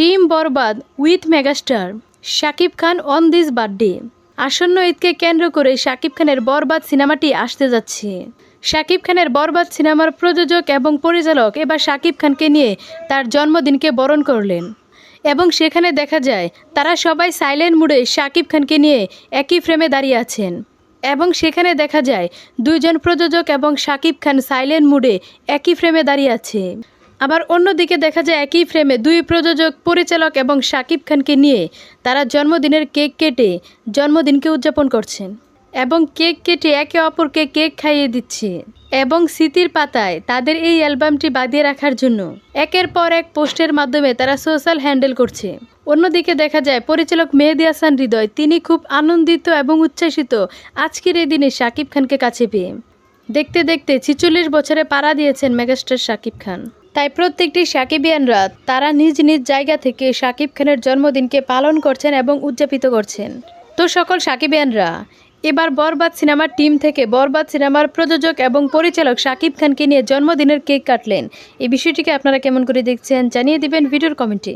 Team Borbaad with megastar. Shakib Khan on this birthday আসন্ন ঈদকে কেন্দ্র করে শাকিব খানের বরবাদ সিনেমাটি আসতে যাচ্ছে। শাকিব খানের বরবাদ সিনেমার প্রযোজক এবং পরিচালক এবার শাকিব খানকে নিয়ে তার জন্মদিনকে বরণ করলেন। এবং সেখানে দেখা যায়, তারা সবাই সাইলেন্ট মুডে শাকিব খানকে নিয়ে একই ফ্রেমে দাঁড়িয়ে আছেন। এবং সেখানে দেখা যায়, দুইজন প্রযোজক এবং শাকিব খান সাইলেন্ট মুডে একই ফ্রেমে দাঁড়িয়ে আছে। আবার অন্যদিকে দেখা যায় একই ফ্রেমে দুই প্রযোজক, পরিচালক এবং শাকিব খানকে নিয়ে তারা জন্মদিনের কেক কেটে জন্মদিনকে উদযাপন করছেন এবং কেক কেটে একে অপরকে কেক খাইয়ে দিচ্ছে এবং স্মৃতির পাতায় তাদের এই অ্যালবামটি বাঁধিয়ে রাখার জন্য একের পর এক পোস্টের মাধ্যমে তারা সোশ্যাল হ্যান্ডেল করছে। অন্যদিকে দেখা যায় পরিচালক মেহেদি হাসান হৃদয়, তিনি খুব আনন্দিত এবং উচ্ছ্বাসিত আজকের এই দিনে শাকিব খানকে কাছে পেয়ে। দেখতে দেখতে ছিচল্লিশ বছরে পাড়া দিয়েছেন মেগাস্টার শাকিব খান। তাই প্রত্যেকটি সাকিবিয়ানরা তারা নিজ নিজ জায়গা থেকে সাকিব খানের জন্মদিনকে পালন করছেন এবং উদযাপিত করছেন। তো সকল সাকিবিয়ানরা, এবার বরবাদ সিনেমার টিম থেকে বরবাদ সিনেমার প্রযোজক এবং পরিচালক সাকিব খানকে নিয়ে জন্মদিনের কেক কাটলেন। এই বিষয়টিকে আপনারা কেমন করে দেখছেন জানিয়ে দিবেন ভিডিওর কমেন্টে।